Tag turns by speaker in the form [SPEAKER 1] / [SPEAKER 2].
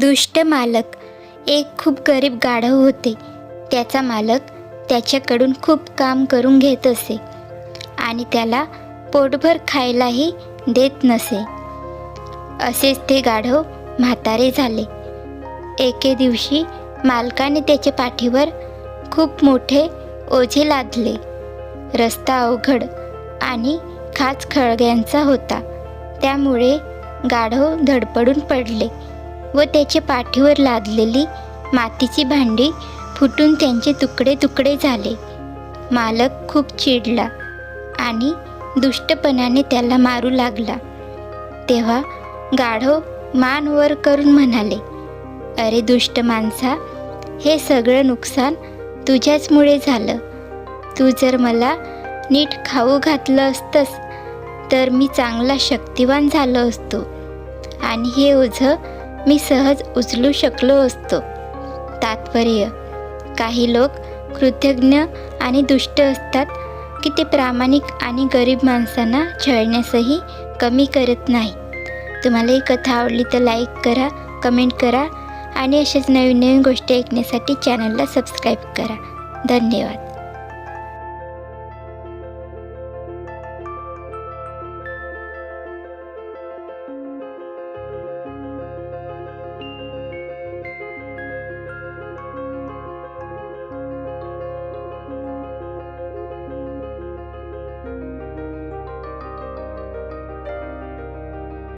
[SPEAKER 1] दुष्ट मालक. एक खूप गरीब गाढव होते. त्याचा मालक त्याच्याकडून खूप काम करून घेत असे. आणि त्याला पोटभर खायलाही देत नसे. असेच ते गाढव म्हातारे झाले. एके दिवशी मालकाने त्याच्या पाठीवर खूप मोठे ओझे लादले. रस्ता अवघड आणि खाच खळग्यांचा होता. त्यामुळे गाढव धडपडून पडले. व त्याच्या पाठीवर लादलेली मातीची भांडी फुटून त्यांचे तुकडे तुकडे झाले. मालक खूप चिडला आणि दुष्टपणाने त्याला मारू लागला. तेव्हा गाढव मान वर करून म्हणाले अरे दुष्ट माणसा हे सगळं नुकसान तुझ्याचमुळे झालं. तू जर मला नीट खाऊ घातलं असतंस तर मी चांगला शक्तिवान झालो असतो. आणि हे ओझं मी सहज उचलू शकलो असतो. तात्पर्य काही लोक कृतज्ञ आणि दुष्ट असतात की ते प्रामाणिक आणि गरीब माणसांना छळण्यासही कमी करत नाही. तुम्हाला ही कथा आवडली तर लाईक करा कमेंट करा आणि अशाच नवीन नवीन गोष्टी ऐकण्यासाठी चॅनलला सबस्क्राईब करा. धन्यवाद.